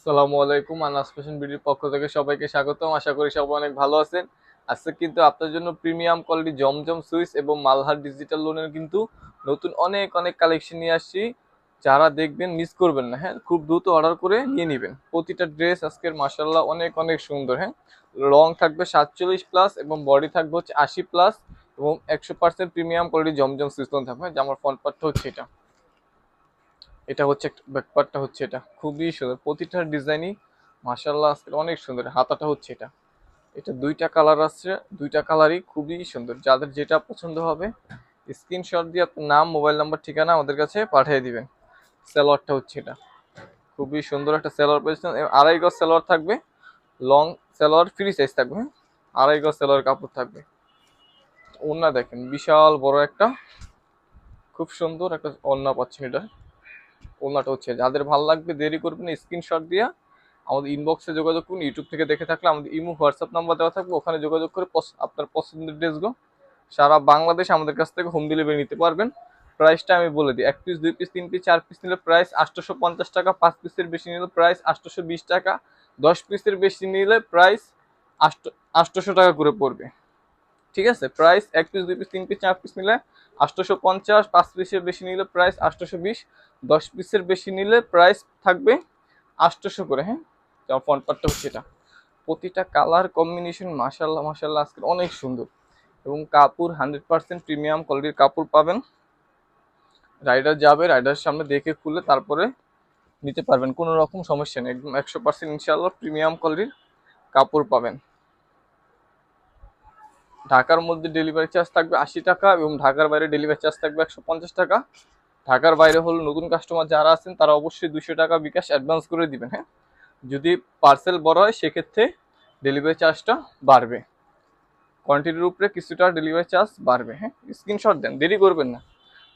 আসসালামু আলাইকুম আনাস ফ্যাশন বিডির পক্ষ থেকে সবাইকে স্বাগতম। আশা করি সবাই অনেক ভালো আছেন। আজকে কিন্তু আপনার জন্য প্রিমিয়াম কোয়ালিটি জমজম সুইস এবং মালহার ডিজিটাল লোনের কিন্তু নতুন অনেক অনেক কালেকশন নিয়ে আসছি। যারা দেখবেন মিস করবেন না হ্যাঁ? খুব দ্রুত অর্ডার করে নিয়ে নেবেন। প্রতিটা ড্রেস আজকের মাসাল্লাহ অনেক অনেক সুন্দর হ্যাঁ? লং থাকবে সাতচল্লিশ প্লাস এবং বডি থাকবে হচ্ছে আশি প্লাস এবং একশো পার্সেন্ট প্রিমিয়াম কোয়ালিটি জমজম সুইস লোন থাকবে। হ্যাঁ, জামার ফ্রন্ট পার্টটা হচ্ছে এটা। এটা হচ্ছে ব্যাকপার্টটা হচ্ছে এটা। খুবই সুন্দর। প্রতিটা ডিজাইনই মার্শাল্লাহ আজকে অনেক সুন্দর। হাতাটা হচ্ছে এটা। এটা দুইটা কালার আছে। দুইটা কালারই খুবই সুন্দর। যাদের যেটা পছন্দ হবে স্ক্রিনশট দিয়ে আপনার নাম মোবাইল নাম্বার ঠিকানা আমাদের কাছে পাঠিয়ে দিবেন। স্যালোয়ারটা হচ্ছে এটা। খুবই সুন্দর একটা স্যালোয়ার পেয়েছেন আড়াই গজ স্যালোয়ার থাকবে। লং স্যালোয়ার ফ্রি সাইজ থাকবে? আড়াই গজ স্যালোয়ার কাপড় থাকবে। ওড়না দেখেন, বিশাল বড় একটা, খুব সুন্দর একটা ওড়না পাচ্ছেন এটা। ওনাটা হচ্ছে, যাদের ভালো লাগবে দেরি করবেন স্ক্রিনশট দিয়ে আমাদের ইনবক্সে যোগাযোগ করুন ইউটিউব থেকে দেখে থাকলে আমাদের ইমো হোয়াটসঅ্যাপ নাম্বার দেওয়া থাকবে, ওখানে যোগাযোগ করে আপনার পছন্দের ড্রেসগুলো সারা বাংলাদেশ আমাদের কাছ থেকে হোম ডেলিভারি নিতে পারবেন। প্রাইসটা আমি বলে দিই, এক পিস দুই পিস তিন পিস চার পিস নিলে প্রাইস আটশোশো পঞ্চাশ টাকা, পাঁচ পিসের বেশি নিলে প্রাইস আটশোশো বিশ টাকা, দশ পিসের বেশি নিলে প্রাইস আটশোশো টাকা করে পড়বে। ঠিক আছে? প্রাইস এক পিস দুই পিস তিন পিস চার পিস নিলে আটশোশো পঞ্চাশ পাঁচ পিসের বেশি নিলে প্রাইস আটশোশো বিশ দশ পিসের বেশি নিলে প্রাইস থাকবে আটশোশো করে হ্যাঁ? যেমন ফ্রন্ট হচ্ছে এটা। প্রতিটা কালার কম্বিনেশন মাসাল্লাহ মাসাল্লাহ আজকে অনেক সুন্দর। এবং কাপড় হান্ড্রেড পার্সেন্ট প্রিমিয়াম কোয়ালিটির কাপড় পাবেন। রাইডার যাবে রাইডারের সামনে দেখে খুলে তারপরে নিতে পারবেন, কোনো রকম সমস্যা নেই। একদম একশো পার্সেন্ট ইনশাল্লাহ প্রিমিয়াম কোয়ালিটির কাপড় পাবেন। ঢাকার মধ্যে ডেলিভারি চার্জ থাকবে আশি টাকা এবং ঢাকার বাইরে ডেলিভারি চার্জ থাকবে একশো পঞ্চাশ টাকা। ঢাকার বাইরে হলো নতুন কাস্টমার যারা আছেন, তারা অবশ্যই দুশো টাকা বিকাশ অ্যাডভান্স করে দিবেন হ্যাঁ? যদি পার্সেল বড় হয়, সেক্ষেত্রে ডেলিভারি চার্জটা বাড়বে। কোয়ান্টিটির উপরে কিছুটা ডেলিভারি চার্জ বাড়বে হ্যাঁ? স্ক্রিনশট দেন, দেরি করবেন না।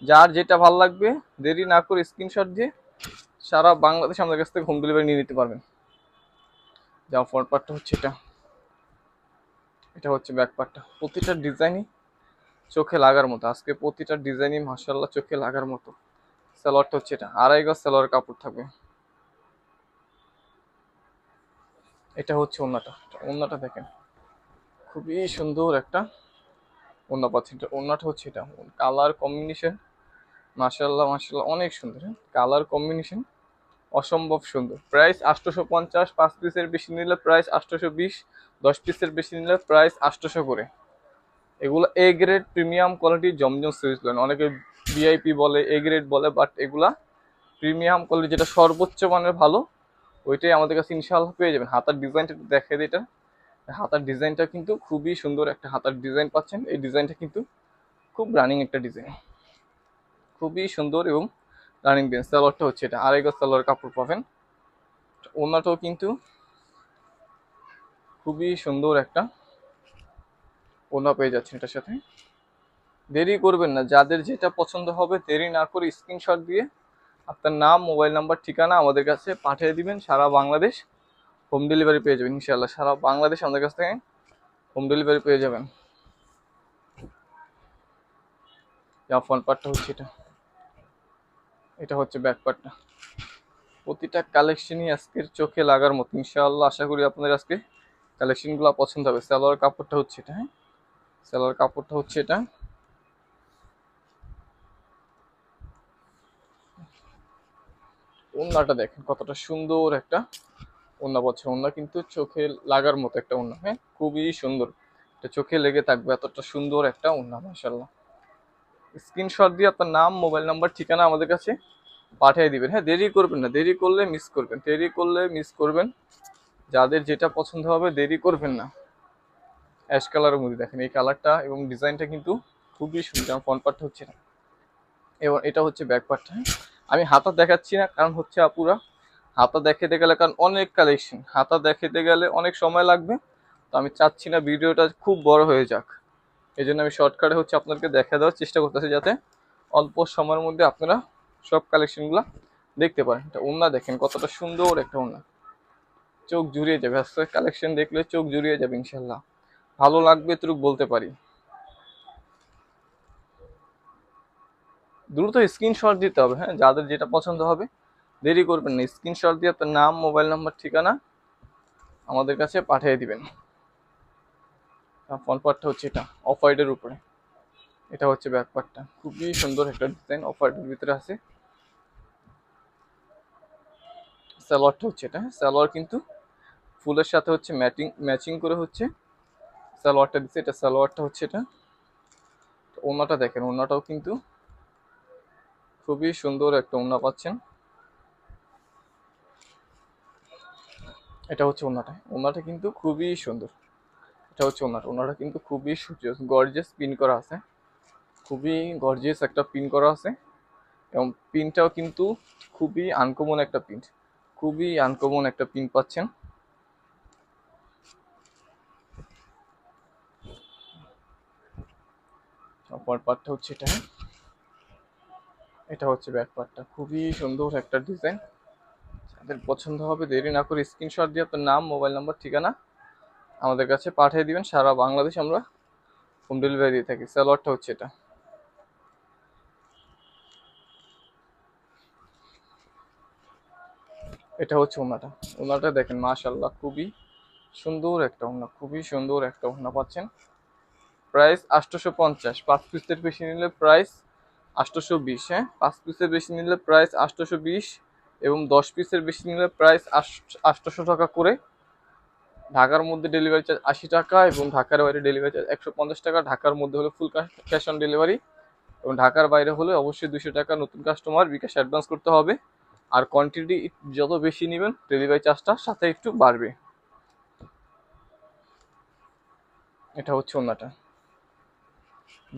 যার যেটা ভালো লাগবে, দেরি না করে স্ক্রিনশট দিয়ে সারা বাংলাদেশ আমাদের কাছ থেকে হোম ডেলিভারি নিয়ে নিতে পারবেন। যা ফ্রন্ট পার্টটা হচ্ছে এটা। এটা হচ্ছে ব্যাক পার্টটা প্রতিটা ডিজাইনই চোখে লাগার মতো। আজকে প্রতিটা ডিজাইনই মাসাল্লাহ চোখে লাগার মতো। সালোয়ারটা হচ্ছে এটা। আড়াই গজ সালোয়ার কাপড় থাকবে। এটা হচ্ছে ওন্নাটা। ওন্নাটা দেখেন। খুবই সুন্দর একটা ওন্না পাচ্ছেন ওন্নাটা হচ্ছে এটা। কালার কম্বিনেশন মাসাল্লাহ মাসাল্লাহ অনেক সুন্দর কালার কম্বিনেশন অসম্ভব সুন্দর। প্রাইস আটশোশো পঞ্চাশ, পাঁচ পিসের বেশি নিলে প্রাইস আটশোশো বিশ, দশ পিসের বেশি নিলে প্রাইস আটশোশো করে। এগুলো A grade premium quality Zamzam Swiss lawn অনেকে ভিআইপি বলে এ গ্রেড বলে বাট এগুলা প্রিমিয়াম কোয়ালিটি যেটা সর্বোচ্চ মানের ভালো, ওইটাই আমাদের কাছে ইনশাআল্লাহ পেয়ে যাবেন। হাতার ডিজাইনটা একটু দেখে দিই এটা। হাতার ডিজাইনটা কিন্তু খুবই সুন্দর একটা হাতার ডিজাইন পাচ্ছেন। এই ডিজাইনটা কিন্তু খুব রানিং একটা ডিজাইন খুবই সুন্দর এবং রানিং ডিজাইন সালোয়ারটা হচ্ছে এটা। আড়াই গজ সালোয়ার কাপড় পাবেন। ওনাটাও কিন্তু খুবই সুন্দর একটা ওনা পেয়ে যাচ্ছেন এটার সাথে। দেরি করবেন না, যাদের যেটা পছন্দ হবে দেরি না করে স্ক্রিনশট দিয়ে আপনার নাম মোবাইল নাম্বার ঠিকানা আমাদের কাছে পাঠিয়ে দিবেন, সারা বাংলাদেশ হোম ডেলিভারি পেয়ে যাবেন ইনশাল্লাহ সারা বাংলাদেশ আমাদের কাছ থেকে হোম ডেলিভারি পেয়ে যাবেন। যা ফ্রন্ট পার্টটা হচ্ছে এটা। এটা হচ্ছে ব্যাক পার্টটা প্রতিটা কালেকশনই আজকের চোখে লাগার মতো, ইনশাআল্লাহ। আশা করি আপনাদের আজকে কালেকশনগুলো পছন্দ হবে। সালোয়ার কাপড়টা হচ্ছে এটা হ্যাঁ? সালোয়ার কাপড়টা হচ্ছে এটা। ওন্নাটা দেখেন কতটা সুন্দর একটা ওন্না পাচ্ছে ওন্না কিন্তু চোখে লাগার মতো একটা ওন্না হ্যাঁ? খুবই সুন্দর। এটা চোখে লেগে থাকবে এতটা সুন্দর একটা ওন্না মাসাল্লাহ স্ক্রিনশট দিয়ে আপনার নাম, মোবাইল নাম্বার, ঠিকানা আমাদের কাছে পাঠিয়ে দিবেন। হ্যাঁ দেরি করবেন না। দেরি করলে মিস করবেন। দেরি করলে মিস করবেন। যাদের যেটা পছন্দ হবে দেরি করবেন না। অ্যাশ কালারের মধ্যে দেখেন, এই কালারটা এবং ডিজাইনটা কিন্তু খুবই সুন্দর ফ্রন্ট পার্টটা হচ্ছে না এবং এটা হচ্ছে ব্যাক পার্টটা আমি হাতা দেখাচ্ছি না, কারণ হচ্ছে আপুরা, হাতা দেখাতে গেলে, কারণ অনেক কালেকশন হাতা দেখাতে গেলে অনেক সময় লাগবে। তো আমি চাচ্ছি না ভিডিওটা খুব বড় হয়ে যাক। এই জন্য আমি শর্টকাটে হচ্ছে আপনাদেরকে দেখা দেওয়ার চেষ্টা করতেছি, যাতে অল্প সময়ের মধ্যে আপনারা সব কালেকশনগুলো দেখতে পারেন। এটা ওনা দেখেন, কতটা সুন্দর একটা ওনা চোখ জুড়িয়ে যাবে। আজকে কালেকশন দেখলে চোখ জুড়িয়ে যাবে ইনশাল্লাহ ভালো লাগবে এতটুকু বলতে পারি। দ্রুত স্ক্রিনশট দিতে হবে হ্যাঁ যাদের যেটা পছন্দ হবে, দেরি করবেন না। স্ক্রিনশট দিয়ে আপনার নাম মোবাইল নাম্বার ঠিকানা আমাদের কাছে পাঠিয়ে দিবেন। ফ্রন্ট পার্টটা হচ্ছে এটা অফ হোয়াইটের উপরে। এটা হচ্ছে ব্যাক পার্টটা খুবই সুন্দর একটা ডিজাইন অফ হোয়াইটের ভিতরে আছে। সালোয়ারটা হচ্ছে এটা সালোয়ার কিন্তু ফুলের সাথে হচ্ছে ম্যাটিং ম্যাচিং করে হচ্ছে। সালোয়ারটা দিচ্ছে, এটা সালোয়ারটা হচ্ছে এটা। ওনাটা দেখেন ওনাটাও কিন্তু খুবই সুন্দর একটা ওনা পাচ্ছেন। এটা হচ্ছে ওনাটা ওনাটা কিন্তু খুবই সুন্দর। এটা হচ্ছে ওনাটা ওনাটা কিন্তু খুবই গর্জিয়াস পিন করা আছে। খুবই গর্জিয়াস একটা পিন করা আছে। এবং পিনটাও কিন্তু খুবই আনকমন একটা পিন, খুবই আনকমন একটা পিন পাচ্ছেন। অপর পার্টটা হচ্ছে এটা। এটা হচ্ছে ব্যাক পার্টটা খুবই সুন্দর একটা ডিজাইন। যাদের পছন্দ হবে দেরি না করে স্ক্রিনশট দিয়ে আপনার নাম, মোবাইল নাম্বার, ঠিকানা আমাদের কাছে পাঠিয়ে দিবেন। সারা বাংলাদেশ আমরা হোম ডেলিভারি দিয়ে থাকি। স্যালোয়ারটা হচ্ছে এটা। এটা হচ্ছে ওনাটা। ওনাটা দেখেন মাশাল্লাহ খুবই সুন্দর একটা ওনা। খুবই সুন্দর একটা ওনা পাচ্ছেন। প্রাইস আটশোশো পঞ্চাশ পাঁচ পিসের বেশি নিলে প্রাইস আটশোশো বিশ হ্যাঁ? পাঁচ পিসের বেশি নিলে প্রাইস আটশোশো বিশ এবং দশ পিসের বেশি নিলে প্রাইস আটশোশো টাকা করে। ঢাকার মধ্যে ডেলিভারি চার্জ আশি টাকা এবং ঢাকার বাইরে ডেলিভারি চার্জ একশো পঞ্চাশ টাকা। ঢাকার মধ্যে হলে ফুল ক্যাশ অন ডেলিভারি এবং ঢাকার বাইরে হলে অবশ্যই দুশো টাকা নতুন কাস্টমার বিকাশ অ্যাডভান্স করতে হবে। আর কোয়ান্টিটি যত বেশি নেবেন ডেলিভারি চার্জটা সাথে একটু বাড়বে। এটা হচ্ছে ওনাটা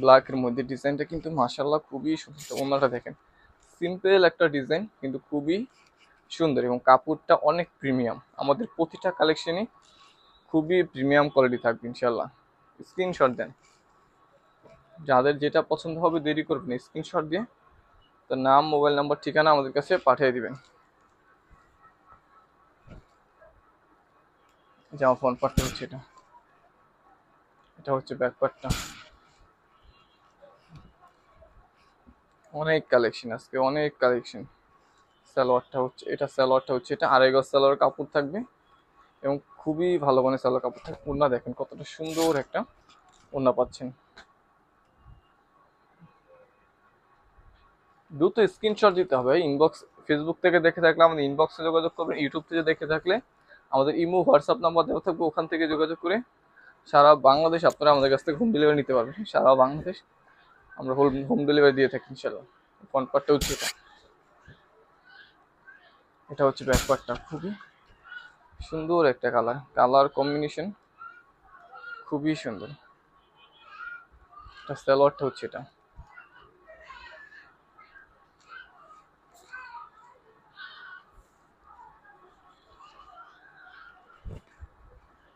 ব্ল্যাকের মধ্যে ডিজাইনটা কিন্তু মাসাল্লাহ খুবই সুন্দর। ওনাটা দেখেন সিম্পল একটা ডিজাইন কিন্তু খুবই সুন্দর এবং কাপড়টা অনেক প্রিমিয়াম আমাদের প্রতিটা কালেকশনই খুবই প্রিমিয়াম কোয়ালিটি থাকবে ইনশাল্লাহ স্ক্রিনশট দেন। যাদের যেটা পছন্দ হবে দেরি করবেন স্ক্রিনশট দিয়ে তার নাম মোবাইল নাম্বার ঠিকানা আমাদের কাছে পাঠিয়ে দিবেন। জামা ফোন পার্টটা হচ্ছে এটা। এটা হচ্ছে ব্যাক অনেক কালেকশন আজকে, অনেক কালেকশন সালোয়ারটা হচ্ছে, এটা সালোয়ারটা হচ্ছে, এটা আড়াই গজ সালোয়ার কাপড় থাকবে। এবং খুবই ভালো মানে সালোয়ার কাপড় থাকবে। ওনা দেখেন, কতটা সুন্দর একটা ওনা পাচ্ছেন। দ্রুত স্ক্রিনশট দিতে হবে। ইনবক্স ফেসবুক থেকে দেখে থাকলে আমাদের ইনবক্সে যোগাযোগ করবেন ইউটিউব থেকে দেখে থাকলে আমাদের ইমো হোয়াটসঅ্যাপ নাম্বার দেওয়া থাকবে ওখান থেকে যোগাযোগ করে সারা বাংলাদেশ আপনারা আমাদের কাছ থেকে হোম ডেলিভারি নিতে পারবেন। সারা বাংলাদেশ আমরা হোম হোম ডেলিভারি দিয়ে থাকি ইনশাল্লাহ ফ্রন্ট পার্টটা হচ্ছে এটা। এটা হচ্ছে ব্যাক পার্টটা খুবই সুন্দর একটা কালার। কালার কম্বিনেশন খুবই সুন্দর। এটা সালোয়ারটা হচ্ছে এটা।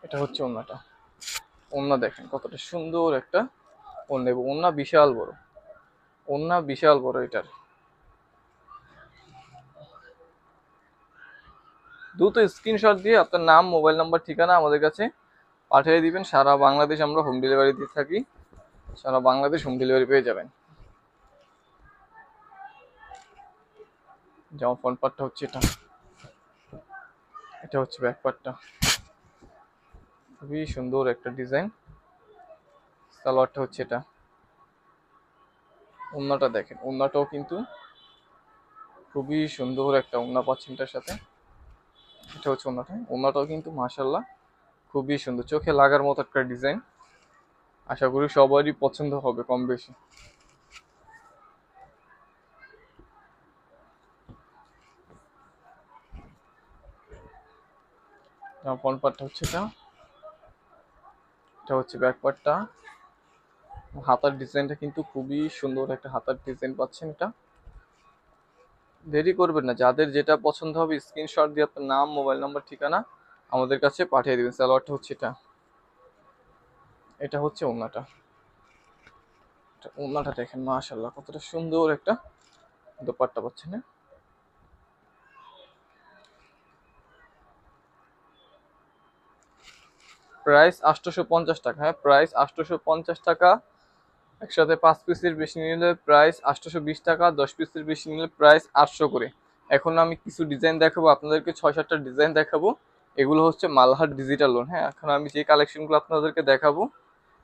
এটা হচ্ছে ওন্নাটা। ওন্না দেখেন কতটা সুন্দর একটা এবং ওন্না বিশাল বড়। ওন্না বিশাল বড় এটার। দ্রুত স্ক্রিনশট দিয়ে আপনার নাম মোবাইল নাম্বার ঠিকানা আমাদের কাছে পাঠিয়ে দিবেন। সারা বাংলাদেশ আমরা হোম ডেলিভারি দিয়ে থাকি। সারা বাংলাদেশ হোম ডেলিভারি পেয়ে যাবেন। যেমন ফ্রন্ট পার্টটা হচ্ছে এটা। এটা হচ্ছে ব্যাক পার্টটা খুবই সুন্দর একটা ডিজাইন সালোয়ারটা হচ্ছে এটা। ওন্নাটা দেখেন ওন্নাটাও কিন্তু খুবই সুন্দর একটা ওন্না পাচ্ছেন এটার সাথে। এটা হচ্ছে ওন্নাটা ওন্নাটাও কিন্তু মাশাল্লাহ খুবই সুন্দর। চোখে লাগার মতো একটা ডিজাইন। আশা করি সবারই পছন্দ হবে কম বেশি। ফ্রন্ট পার্টটা হচ্ছে এটা। এটা হচ্ছে ব্যাক পার্টটা হাতার ডিজাইনটা কিন্তু খুবই সুন্দর একটা হাতার ডিজাইন পাচ্ছেন এটা। দেরি করবেন না, যাদের যেটা পছন্দ হবে স্ক্রিনশট দিয়ে আপনার নাম মোবাইল নাম্বার ঠিকানা আমাদের কাছে পাঠিয়ে দিবেন। সালোয়ারটা হচ্ছে এটা। এটা হচ্ছে ওনাটা ওনাটা দেখেন মাশাল্লাহ কতটা সুন্দর একটা দোপাট্টা পাচ্ছেন। না প্রাইস আটশোশো পঞ্চাশ টাকা হ্যাঁ প্রাইস আটশোশো পঞ্চাশ টাকা একসাথে পাঁচ পিসের বেশি নিলে প্রাইস আটশোশো বিশ টাকা, দশ পিসের বেশি নিলে প্রাইস আটশো করে। এখন আমি কিছু ডিজাইন দেখাবো, আপনাদেরকে ছয় সাতটা ডিজাইন দেখাবো। এগুলো হচ্ছে মালহার ডিজিটাল লোন হ্যাঁ? এখন আমি যে কালেকশনগুলো আপনাদেরকে দেখাবো,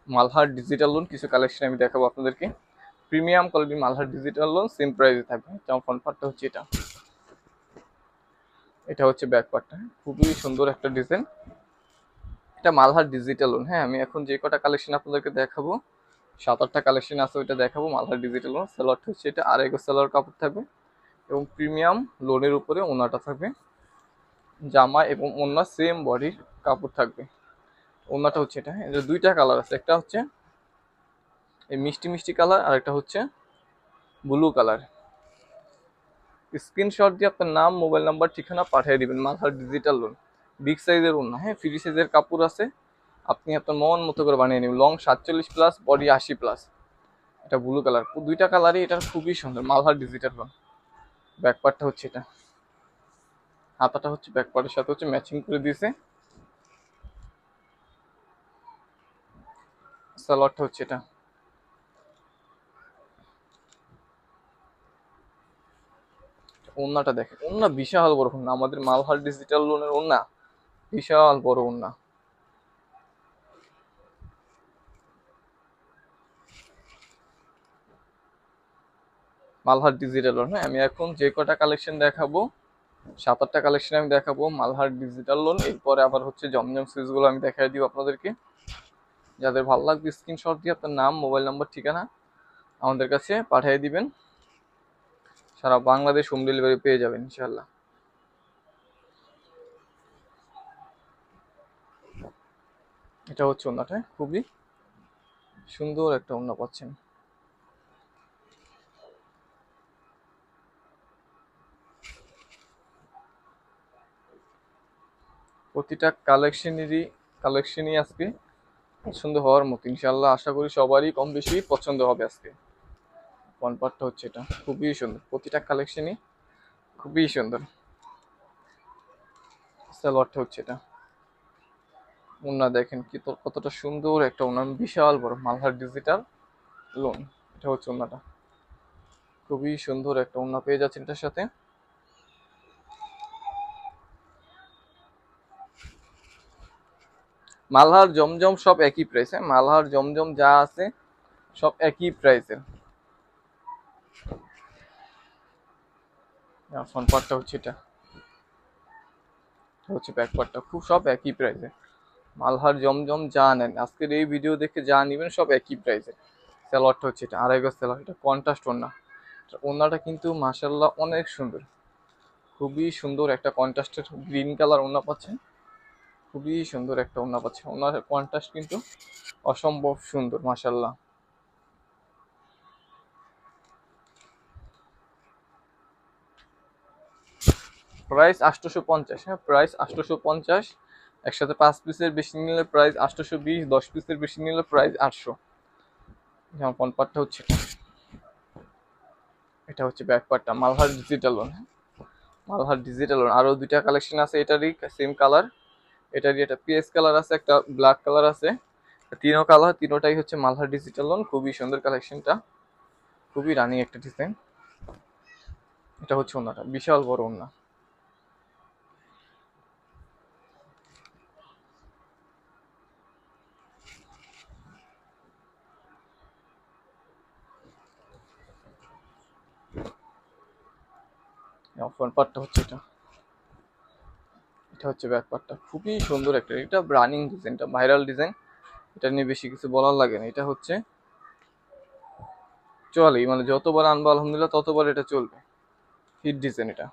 মালহার ডিজিটাল লোন কিছু কালেকশন আমি দেখাবো আপনাদেরকে। প্রিমিয়াম কোয়ালিটির মালহার ডিজিটাল লোন সেম প্রাইসে থাকবে। যেমন ফ্রন্ট পার্টটা হচ্ছে এটা। এটা হচ্ছে ব্যাক পার্টটা খুবই সুন্দর একটা ডিজাইন এটা মালহার ডিজিটাল লোন হ্যাঁ? আমি এখন যে কটা কালেকশন আপনাদেরকে দেখাবো সাত আটটা কালেকশন আছে, ওইটা দেখাবো। মালহার ডিজিটাল লোন সেলারটা হচ্ছে এটা। আর এগো সেলার কাপড় থাকবে। এবং প্রিমিয়াম লোনের উপরে ওনাটা থাকবে। জামা এবং ওনা সেম বডির কাপড় থাকবে। ওনাটা হচ্ছে এটা এটা দুইটা কালার আছে। একটা হচ্ছে এই মিষ্টি মিষ্টি কালার আর একটা হচ্ছে ব্লু কালার স্ক্রিনশট দিয়ে আপনার নাম মোবাইল নাম্বার ঠিকানা পাঠিয়ে দিবেন মাথার ডিজিটাল লোন বিগ সাইজের ওনা হ্যাঁ? ফ্রি সাইজের কাপড় আছে। আপনি আপনার মন মতো করে বানিয়ে নেবেন। লং সাতচল্লিশ প্লাস বডি আশি প্লাস এটা ব্লু কালার দুইটা কালারই এটা খুবই সুন্দর। মালহার ডিজিটাল লোন ব্যাক পার্টটা হচ্ছে এটা। হাতাটা হচ্ছে ব্যাক পার্টের সাথে হচ্ছে ম্যাচিং করে দিয়েছে। সালোয়ারটা হচ্ছে এটা। ওন্নাটা দেখেন। ওন্না বিশাল বড় ওন্না আমাদের মালহার ডিজিটাল লোনের ওন্না বিশাল বড় ওন্না মালহার ডিজিটাল লোন হ্যাঁ? আমি এখন যে কটা কালেকশন দেখাবো সাত আটটা কালেকশন আমি দেখাবো, মালহার ডিজিটাল লোন এরপরে আবার হচ্ছে জমজম সুইচগুলো আমি দেখাই দিব আপনাদেরকে। যাদের ভালো লাগবে স্ক্রিনশট দিয়ে আপনার নাম মোবাইল নাম্বার ঠিকানা আমাদের কাছে পাঠিয়ে দিবেন। সারা বাংলাদেশ হোম ডেলিভারি পেয়ে যাবেন ইনশাল্লাহ এটা হচ্ছে ওনাটা খুবই সুন্দর একটা ওনা পাচ্ছেন। প্রতিটা কালেকশনেরই, কালেকশনই আজকে পছন্দ হওয়ার মতো। ইনশাল্লাহ আশা করি সবারই কম বেশি পছন্দ হবে আজকে। ওয়ান পার্টটা হচ্ছে এটা। খুবই সুন্দর। প্রতিটা কালেকশনই খুবই সুন্দর। সালোয়ারটা হচ্ছে এটা। ওনা দেখেন কি তোর কতটা সুন্দর একটা ওনার বিশাল বড় মালহার ডিজিটাল লোন এটা হচ্ছে ওনাটা। খুবই সুন্দর একটা ওনা পেয়ে যাচ্ছেন এটার সাথে। মালহার জমজম সব একই প্রাইস মালহার জমজম যা আছে, সব একই প্রাইসের পার্টটা হচ্ছে এটা। হচ্ছে ব্যাক পার্টটা খুব সব একই প্রাইসে মালহার জমজম যা নেন, আজকের এই ভিডিও দেখে যা নেবেন, সব একই প্রাইসে স্যালোয়ারটা হচ্ছে এটা। আড়াই গজ স্যালোয়ার এটা কন্ট্রাস্ট ওনা ওনাটা কিন্তু মাসাল্লাহ অনেক সুন্দর। খুবই সুন্দর একটা কন্ট্রাস্টের গ্রিন কালার ওনা পাচ্ছেন। খুবই সুন্দর একটা ওনা পাচ্ছে। ওনার কন্ট্রাস্ট কিন্তু অসম্ভব সুন্দর মাসাল্লাহ প্রাইস আটশোশো পঞ্চাশ হ্যাঁ প্রাইস আটশোশো পঞ্চাশ একসাথে পাঁচ পিসের বেশি নিলে প্রাইস আটশোশো বিশ দশ পিসের বেশি নিলে প্রাইস আটশো। যেমন ফ্রন্ট পার্টটা হচ্ছে এটা। হচ্ছে ব্যাক পার্টটা মালহার ডিজিটাল লোন হ্যাঁ। মালহার ডিজিটাল লোন আরও দুইটা কালেকশন আছে এটারই সেম কালার এটারই একটা পিএস কালার আছে, একটা ব্ল্যাক কালার আছে। তিনও কালার, তিনোটাই হচ্ছে মালহার ডিজিটাল লোন খুবই সুন্দর কালেকশনটা খুবই রানিং একটা ডিজাইন এটা হচ্ছে ওনাটা, বিশাল বড় ওনা। ফ্রন্ট পার্টটা হচ্ছে এটা। এটা হচ্ছে ব্যাক পার্টটা খুবই সুন্দর একটা, এটা রানিং ডিজাইনটা ভাইরাল ডিজাইন এটা নিয়ে বেশি কিছু বলার লাগে না। এটা হচ্ছে চলে মানে যতবার আনব আলহামদুলিল্লাহ, ততবার এটা চলবে। হিট ডিজাইন এটা।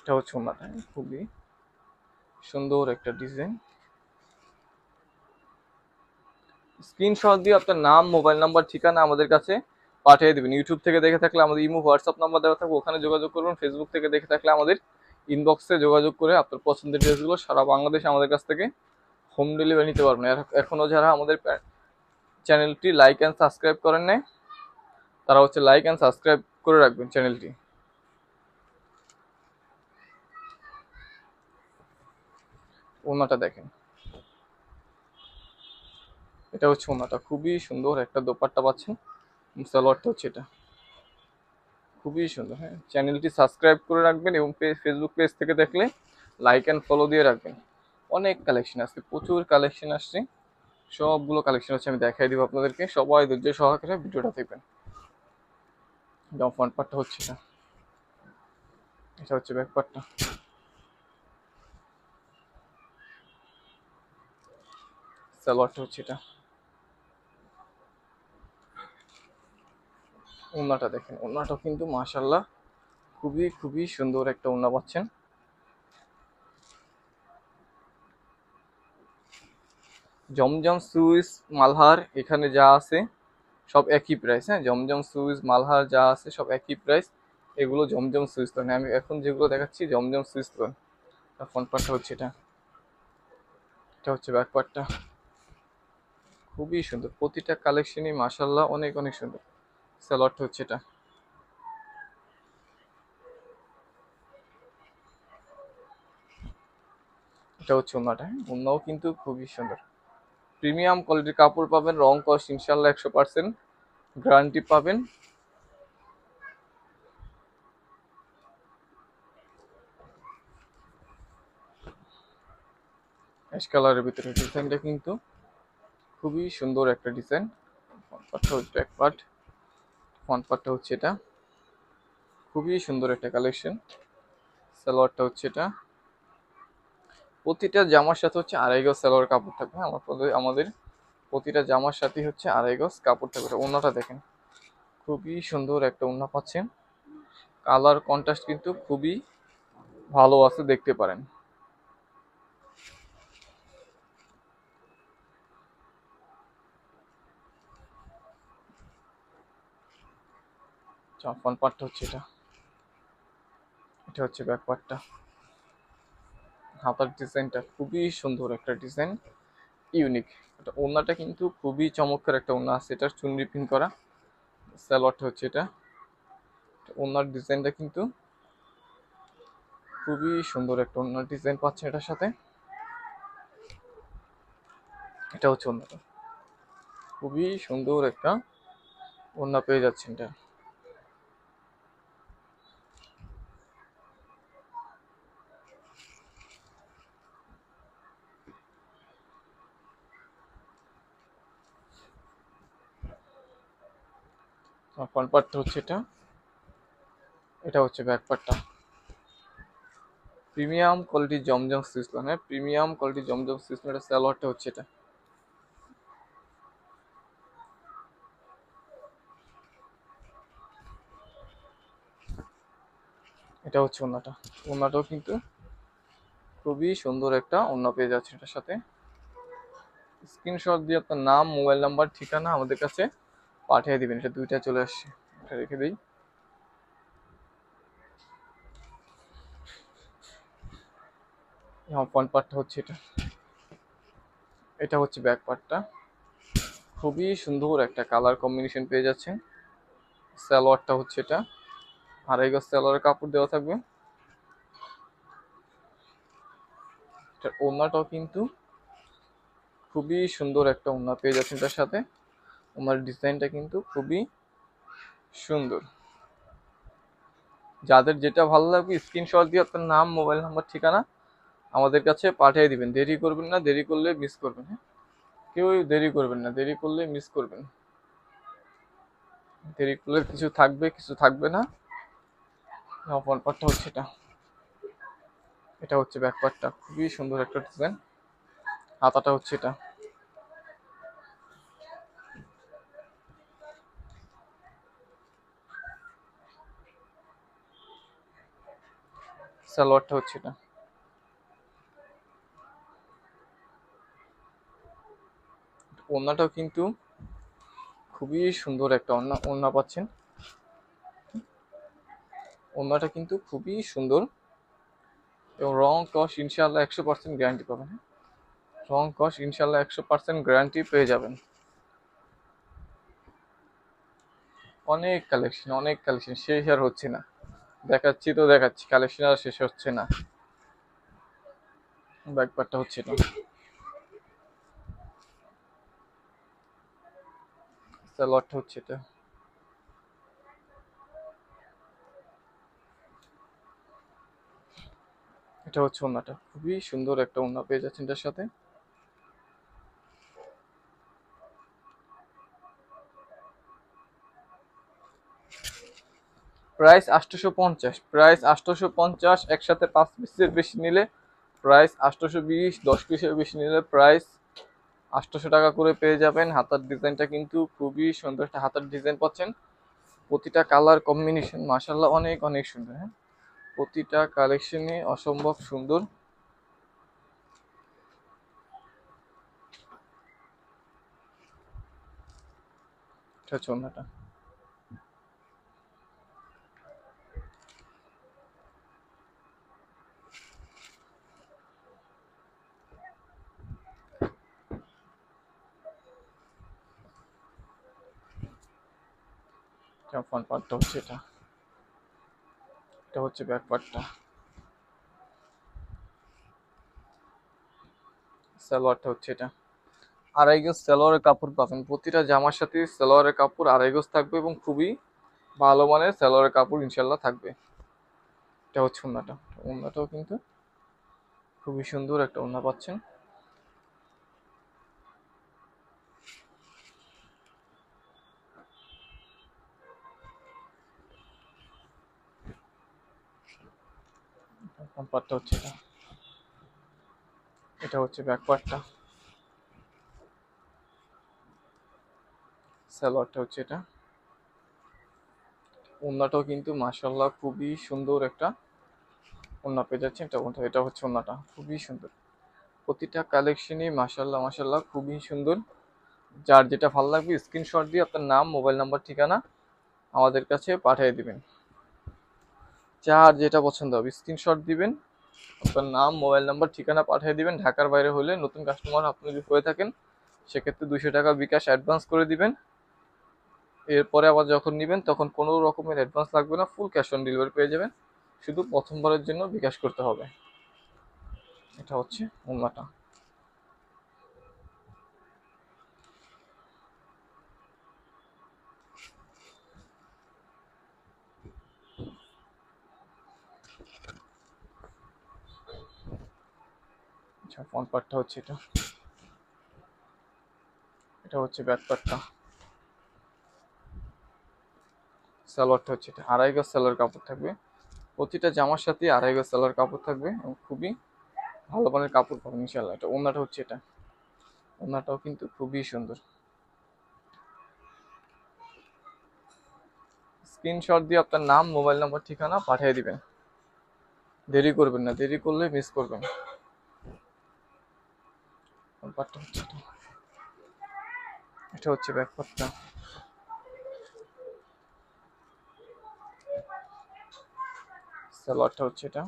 এটা হচ্ছে ওনাটা, খুবই সুন্দর একটা ডিজাইন স্ক্রিনশট দিয়ে আপনার নাম মোবাইল নাম্বার ঠিকানা আমাদের কাছে। পাঠিয়ে দেবেন। ইউটিউব থেকে দেখে থাকলে আমাদের ইমো হোয়াটসঅ্যাপ নাম্বার দেওয়া থাকবে, ওখানে যোগাযোগ করবেন। ফেসবুক থেকে দেখে থাকলে আমাদের ইনবক্সে যোগাযোগ করে আপনার পছন্দের ড্রেসগুলো সারা বাংলাদেশে আমাদের কাছ থেকে হোম ডেলিভারি নিতে পারবেন। এর- এখনও যারা আমাদের চ্যানেলটি লাইক অ্যান্ড সাবস্ক্রাইব করেন নাই, তারা হচ্ছে লাইক অ্যান্ড সাবস্ক্রাইব করে রাখবেন চ্যানেলটি ওনাটা দেখেন। এটা হচ্ছে ওনাটা খুবই সুন্দর একটা দোপাট্টা পাচ্ছেন। সালোয়ারটা হচ্ছে এটা। খুবই সুন্দর হ্যাঁ। চ্যানেলটি সাবস্ক্রাইব করে রাখবেন এবং ফেসবুক পেজ থেকে দেখলে লাইক অ্যান্ড ফলো দিয়ে রাখবেন। অনেক কালেকশন আসছে প্রচুর কালেকশন আসছে। সবগুলো কালেকশন হচ্ছে, আমি দেখাই দিব আপনাদেরকে। সবাই ধৈর্য সহকারে ভিডিওটা দেখবেন। যেমন ফ্রন্ট পার্টটা হচ্ছে এটা। এটা হচ্ছে ব্যাক পার্টটা সালোয়ারটা হচ্ছে এটা। ওনাটা দেখেন। ওনাটা কিন্তু মাশাল্লাহ খুবই খুবই সুন্দর একটা ওনা পাচ্ছেন। জমজম সুইস, মালহার এখানে যা আছে সব একই প্রাইস হ্যাঁ? জমজম সুইস, মালহার যা আছে সব একই প্রাইস এগুলো জমজম সুইস লোন আমি এখন যেগুলো দেখাচ্ছি, জমজম সুইস লোন ফ্রন্ট পার্টটা হচ্ছে এটা। এটা হচ্ছে ব্যাক পার্টটা খুবই সুন্দর। প্রতিটা কালেকশনই মাশাল্লাহ অনেক অনেক সুন্দর। স্যালোয়ারটা হচ্ছে এটা। এটা হচ্ছে ওনাটা হ্যাঁ? ওনাও কিন্তু খুবই সুন্দর। প্রিমিয়াম কোয়ালিটির কাপড় পাবেন, রং কস্ট ইনশাল্লাহ একশো পার্সেন্ট গ্যারান্টি পাবেন। অ্যাশ কালারের ভিতরে ডিজাইনটা কিন্তু খুবই সুন্দর একটা ডিজাইন ব্যাক পার্ট ফ্রন্ট পার্টটা হচ্ছে এটা। খুবই সুন্দর একটা কালেকশন সালোয়ারটা হচ্ছে এটা। প্রতিটা জামার সাথে হচ্ছে আড়াই গজ সালোয়ার কাপড় থাকবে। আমার আমাদের প্রতিটা জামার সাথে হচ্ছে আড়াই গজ কাপড় থাকবে। ওনাটা দেখেন। খুবই সুন্দর একটা ওনা পাচ্ছেন। কালার কন্ট্রাস্ট কিন্তু খুবই ভালো আছে, দেখতে পারেন। ফ্রন্ট পার্টটা হচ্ছে এটা। এটা হচ্ছে ব্যাক পার্টটা হাতার ডিজাইনটা খুবই সুন্দর একটা ডিজাইন, ইউনিক। এটা ওনাটা কিন্তু খুবই চমৎকার একটা ওনা আছে, এটা চুনরি পিন করা। স্যালোয়ারটা হচ্ছে এটা। ওনার ডিজাইনটা কিন্তু খুবই সুন্দর একটা ওনার ডিজাইন পাচ্ছেন এটার সাথে। এটা হচ্ছে ওনাটা খুবই সুন্দর একটা ওনা পেয়ে যাচ্ছেন এটা। ফ্রন্ট পার্টটা হচ্ছে এটা। এটা হচ্ছে ব্যাক পার্টটা প্রিমিয়াম কোয়ালিটি জমজম সিসলো হ্যাঁ প্রিমিয়াম কোয়ালিটি জমজম সিসলো এটা স্যালোয়ারটা হচ্ছে এটা। এটা হচ্ছে ওনাটা ওনাটাও কিন্তু খুবই সুন্দর একটা অন্য পেয়ে যাচ্ছে এটার সাথে। স্ক্রিনশট দিয়ে আপনার নাম, মোবাইল নাম্বার, ঠিকানা আমাদের কাছে পাঠিয়ে দিবেন, এটা দুইটা চলে আসছে। এটা রেখে দিই। হ্যাঁ ফ্রন্ট পার্টটা হচ্ছে এটা। এটা হচ্ছে ব্যাক পার্টটা খুবই সুন্দর একটা কালার কম্বিনেশন পেয়ে যাচ্ছেন। সালোয়ারটা হচ্ছে এটা। আড়াই গজ সালোয়ারের কাপড় দেওয়া থাকবে। ওনাটাও কিন্তু খুবই সুন্দর একটা ওনা পেয়ে যাচ্ছেন তার সাথে। ওনার ডিজাইনটা কিন্তু খুবই সুন্দর। যাদের যেটা ভালো লাগবে স্ক্রিনশট দিয়ে আপনার নাম মোবাইল নাম্বার ঠিকানা আমাদের কাছে পাঠিয়ে দিবেন। দেরি করবেন না, দেরি করলে মিস করবেন হ্যাঁ? কেউ দেরি করবেন না, দেরি করলে মিস করবেন। দেরি করলে কিছু থাকবে কিছু থাকবে না। হচ্ছে এটা। এটা হচ্ছে ব্যাক পার্টটা খুবই সুন্দর একটা ডিজাইন হাতাটা হচ্ছে এটা। সালোয়ারটা হচ্ছে এটা। ওড়নাটাও কিন্তু খুবই সুন্দর একটা ওড়না ওড়না পাচ্ছেন। ওড়নাটা কিন্তু খুবই সুন্দর। এবং রং কস ইনশাল্লাহ একশো পার্সেন্ট গ্যারান্টি পাবেন? রং কস ইনশাল্লাহ একশো পার্সেন্ট গ্যারান্টি পেয়ে যাবেন। অনেক কালেকশন অনেক কালেকশন, শেষ আর হচ্ছে না। দেখাচ্ছি তো দেখাচ্ছি কালেকশন আর শেষ হচ্ছে না। ব্যাকপারটা হচ্ছে এটা সালোয়ারটা হচ্ছে এটা। এটা হচ্ছে ওন্নাটা খুবই সুন্দর একটা ওন্না পেয়ে যাচ্ছেন এটার সাথে। প্রাইস আটশোশো পঞ্চাশ প্রাইস আটশোশো পঞ্চাশ একসাথে পাঁচ পিসের বেশি নিলে প্রাইস আটশোশো বিশ দশ পিসের বেশি নিলে প্রাইস আটশোশো টাকা করে পেয়ে যাবেন। হাতার ডিজাইনটা কিন্তু খুবই সুন্দর। একটা হাতার ডিজাইন পাচ্ছেন। প্রতিটা কালার কম্বিনেশন মাসাল্লাহ অনেক অনেক সুন্দর হ্যাঁ? প্রতিটা কালেকশনই অসম্ভব সুন্দর। এটা অন্যটা ফ্রন্ট পার্টটা হচ্ছে এটা। এটা হচ্ছে ব্যাক পার্টটা সালোয়ারটা হচ্ছে এটা। আড়াই গজ সালোয়ারের কাপড় পাবেন। প্রতিটা জামার সাথে সালোয়ারের কাপড় আড়াই গজ থাকবে এবং খুবই ভালো মানের সালোয়ারের কাপড় ইনশাল্লাহ থাকবে। এটা হচ্ছে ওন্নাটা। ওন্নাটাও কিন্তু খুবই সুন্দর একটা ওন্না পাচ্ছেন। ফ্রন্ট পার্টটা হচ্ছে এটা। এটা হচ্ছে ব্যাক সালোয়ারটা হচ্ছে এটা। ওন্নাটাও কিন্তু মাসাল্লাহ খুবই সুন্দর একটা ওন্না পেয়ে যাচ্ছে এটা ওন্না। এটা হচ্ছে ওন্নাটা, খুবই সুন্দর। প্রতিটা কালেকশনই মাসাল্লাহ মাসাল্লাহ খুবই সুন্দর। যার যেটা ভালো লাগবে স্ক্রিনশট দিয়ে আপনার নাম মোবাইল নাম্বার ঠিকানা আমাদের কাছে পাঠিয়ে দিবেন। যার যেটা পছন্দ হবে। স্ক্রিনশট দিবেন, আপনার নাম মোবাইল নাম্বার ঠিকানা পাঠিয়ে দিবেন। ঢাকার বাইরে হলে নতুন কাস্টমার আপনি যদি হয়ে থাকেন, সেক্ষেত্রে দুশো টাকা বিকাশ অ্যাডভান্স করে দিবেন। এরপরে আবার যখন নেবেন, তখন কোনো রকমের অ্যাডভান্স লাগবে না ফুল ক্যাশ অন ডেলিভারি পেয়ে যাবেন। শুধু প্রথমবারের জন্য বিকাশ করতে হবে। এটা হচ্ছে ওন্নাটা আচ্ছা ফ্রন্ট পার্টটা হচ্ছে এটা। এটা হচ্ছে ব্যাক পার্টটা সালোয়ারটা হচ্ছে এটা। আড়াই গজ সালোয়ার কাপড় থাকবে। প্রতিটা জামার সাথে আড়াই গজ সালোয়ার কাপড় থাকবে। খুবই ভালো মানের কাপড় পাবেন ইনশাল্লাহ এটা ওনাটা হচ্ছে এটা। ওনাটাও কিন্তু খুবই সুন্দর। স্ক্রিনশট দিয়ে আপনার নাম মোবাইল নাম্বার ঠিকানা পাঠিয়ে দিবেন। দেরি করবেন না। দেরি করলে মিস করবেন। এটা হচ্ছে ব্যাক হচ্ছে এটা।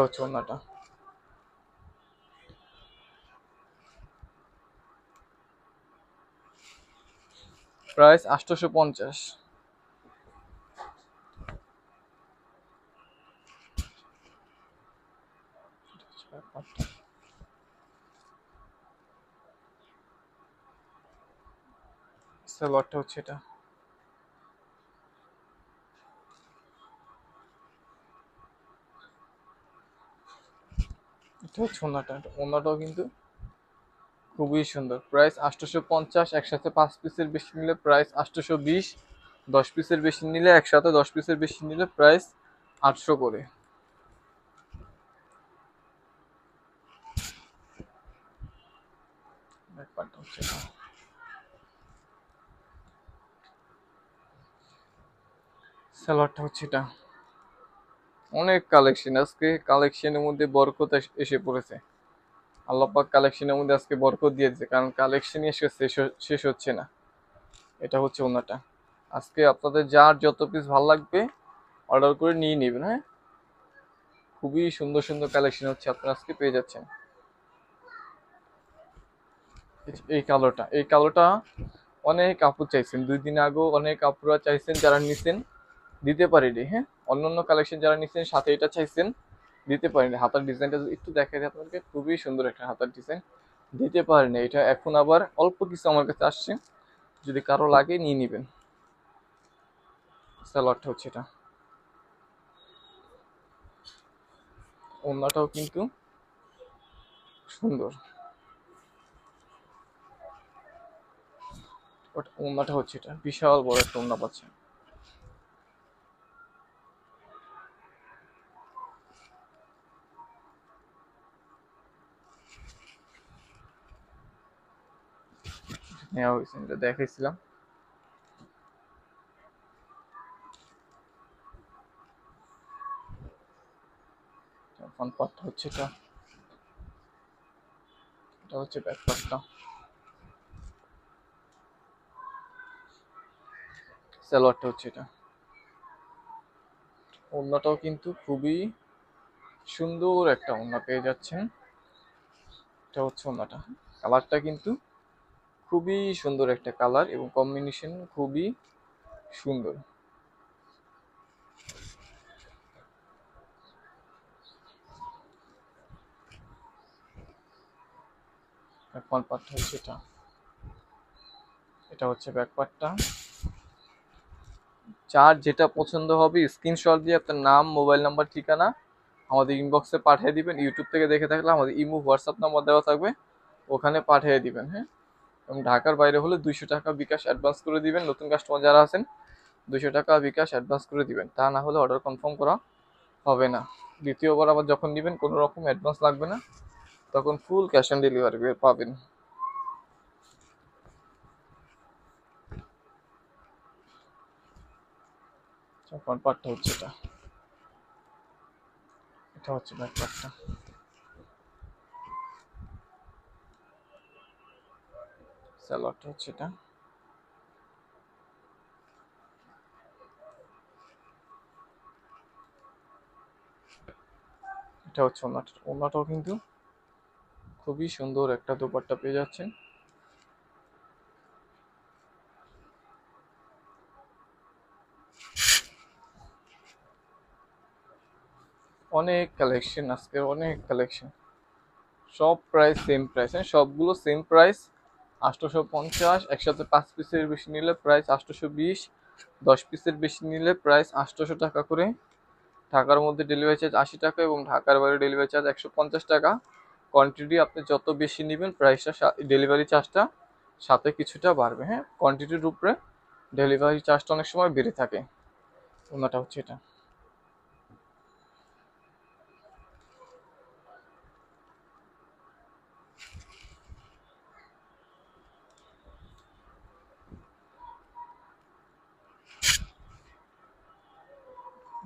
হচ্ছে প্রাইস আটশোশো পঞ্চাশ। সালোয়ারটা হচ্ছে এটা। ওনাটা ওনাটাও কিন্তু খুবই সুন্দর। প্রাইস আটশোশো পঞ্চাশ, একসাথে পাঁচ পিসের বেশি নিলে প্রাইস আটশোশো বিশ, দশ পিসের বেশি নিলে একসাথে দশ পিসের বেশি নিলে প্রাইস আটশো করে। ব্যাপারটা। সালোয়ারটা হচ্ছে এটা। অনেক কালেকশন আজকে কালেকশনের মধ্যে বরকত এসে পড়েছে। আল্লাপাক কালেকশনের মধ্যে আজকে বরকত দিয়ে দিয়েছে, কারণ কালেকশনই এসে শেষ হচ্ছে না। এটা হচ্ছে ওনাটা আজকে আপনাদের যার যত পিস ভালো লাগবে অর্ডার করে নিয়ে নেবেন হ্যাঁ? খুবই সুন্দর সুন্দর কালেকশন হচ্ছে, আপনারা আজকে পেয়ে যাচ্ছেন। এই এই কালোটা এই কালোটা অনেক কাপড় চাইছেন। দুই দিন আগেও অনেক কাপড়রা চাইছেন, যারা নিছেন। দিতে পারিনি হ্যাঁ? অন্য অন্য কালেকশন যারা নিচ্ছেন, সাথে এটা চাইছেন, দিতে পারিনি। হাতার ডিজাইনটা একটু দেখাই দিই আপনাদেরকে, খুবই সুন্দর একটা হাতার ডিজাইন দিতে পারিনি, এটা এখন আবার অল্প কিছু আমার কাছে আসছে। যদি কারও লাগে, নিয়ে নেবেন। স্যালোয়ারটা হচ্ছে এটা। ওন্নাটাও কিন্তু সুন্দর। ওটা ওন্নাটা হচ্ছে এটা। বিশাল বড় একটা ওন্না পাচ্ছে। নেওয়া হয়েছে এটা দেখাইছিলাম। হচ্ছে এটা। এটা হচ্ছে হচ্ছে এটা। ওড়নাটাও কিন্তু খুবই সুন্দর একটা ওড়না পেয়ে যাচ্ছেন। এটা হচ্ছে ওড়নাটা। কালারটা কিন্তু খুবই সুন্দর একটা কালার এবং কম্বিনেশন খুবই সুন্দর। ফ্রন্ট পার্টটা এটা। হচ্ছে ব্যাক পার্টটা যার যেটা পছন্দ হবে স্ক্রিনশট দিয়ে আপনার নাম মোবাইল নাম্বার ঠিকানা আমাদের ইনবক্সে পাঠিয়ে দিবেন। ইউটিউব থেকে দেখে থাকলে আমাদের ইমো হোয়াটসঅ্যাপ নাম্বার দেওয়া থাকবে। ওখানে পাঠিয়ে দিবেন হ্যাঁ? এবং ঢাকার বাইরে হলে দুইশো টাকা বিকাশ অ্যাডভান্স করে দিবেন। নতুন কাস্টমার যারা আছেন, দুইশো টাকা বিকাশ অ্যাডভান্স করে দিবেন। তা না হলে অর্ডার কনফার্ম করা হবে না। দ্বিতীয়বার আবার যখন নেবেন কোনো রকম অ্যাডভান্স লাগবে না। তখন ফুল ক্যাশ অন ডেলিভারি পাবেন। পার্টটা হচ্ছে এটা। এটা হচ্ছে ব্যাক পার্টটা স্যালোয়ারটা হচ্ছে এটা। এটা হচ্ছে ওনাটা ওনাটাও কিন্তু খুবই সুন্দর একটা দোপাট্টা পেয়ে যাচ্ছেন। অনেক কালেকশন আজকে, অনেক কালেকশন। সব প্রাইস সেম প্রাইস হ্যাঁ সবগুলো সেম প্রাইস আটশোশো পঞ্চাশ একসাথে পাঁচ পিসের বেশি নিলে প্রাইস আটশোশো বিশ দশ পিসের বেশি নিলে প্রাইস আটশোশো টাকা করে। ঢাকার মধ্যে ডেলিভারি চার্জ আশি টাকা এবং ঢাকার বাইরে ডেলিভারি চার্জ একশো পঞ্চাশ টাকা। কোয়ান্টিটি আপনি যত বেশি নেবেন প্রাইসটা ডেলিভারি চার্জটা সাথে কিছুটা বাড়বে হ্যাঁ? কোয়ান্টিটির উপরে ডেলিভারি চার্জটা অনেক সময় বেড়ে থাকে। ওনাটা হচ্ছে এটা।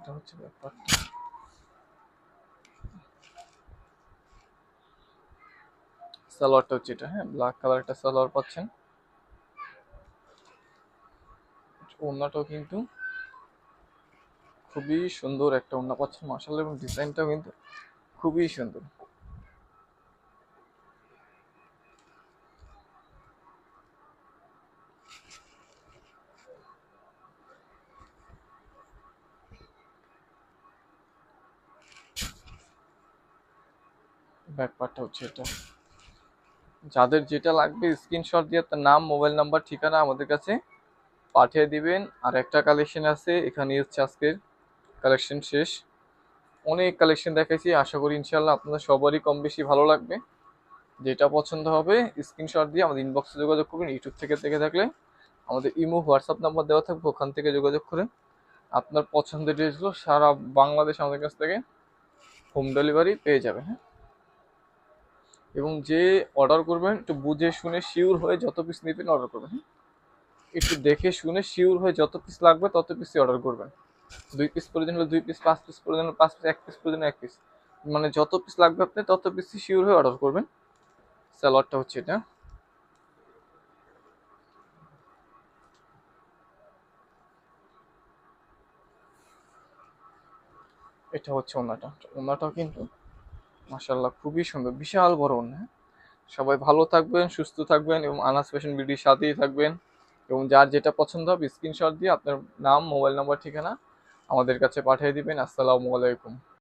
এটা হচ্ছে ব্যাপার। সালোয়ারটা হচ্ছে এটা হ্যাঁ? ব্ল্যাক কালার একটা সালোয়ার পাচ্ছেন। ওড়নাটাও কিন্তু খুবই সুন্দর একটা ওড়না পাচ্ছেন মার্শাল এবং ডিজাইনটাও কিন্তু খুবই সুন্দর। ব্যাক পার্টটা হচ্ছে এটা। যাদের যেটা লাগবে স্ক্রিনশট দিয়ে তার নাম মোবাইল নাম্বার ঠিকানা আমাদের কাছে পাঠিয়ে দিবেন। আর একটা কালেকশন আছে, এখানে হচ্ছে আজকের কালেকশন শেষ। অনেক কালেকশন দেখাইছি, আশা করি ইনশাল্লাহ আপনাদের সবারই কম বেশি ভালো লাগবে। যেটা পছন্দ হবে স্ক্রিনশট দিয়ে আমাদের ইনবক্সে যোগাযোগ করবেন ইউটিউব থেকে দেখে থাকলে। আমাদের ইমো হোয়াটসঅ্যাপ নাম্বার দেওয়া থাকবে, ওখান থেকে যোগাযোগ করে আপনার পছন্দের ড্রেসগুলো সারা বাংলাদেশ আমাদের কাছ থেকে হোম ডেলিভারি পেয়ে যাবে হ্যাঁ। এবং যে অর্ডার করবেন, একটু বুঝে শুনে শিওর হয়ে যত পিস নেবেন অর্ডার করবেন? একটু দেখে শুনে শিওর হয়ে যত পিস লাগবে, তত পিসই অর্ডার করবেন। দুই পিস প্রয়োজন হলে দুই পিস পাঁচ পিস প্রয়োজন হলে পাঁচ পিস এক পিস প্রয়োজন এক পিস মানে যত পিস লাগবে আপনি, তত পিসই শিওর হয়ে অর্ডার করবেন। স্যালোয়ারটা হচ্ছে এটা। এটা হচ্ছে ওনাটা। ওনাটাও কিন্তু মাসাল্লাহ খুবই সুন্দর। বিশাল বড় অন্য সবাই ভালো থাকবেন, সুস্থ থাকবেন এবং আনাস ফ্যাশন বিউটির সাথেই থাকবেন এবং যার যেটা পছন্দ হবে স্ক্রিনশট দিয়ে আপনার নাম মোবাইল নাম্বার ঠিকানা আমাদের কাছে পাঠিয়ে দিবেন। আসসালামু আলাইকুম।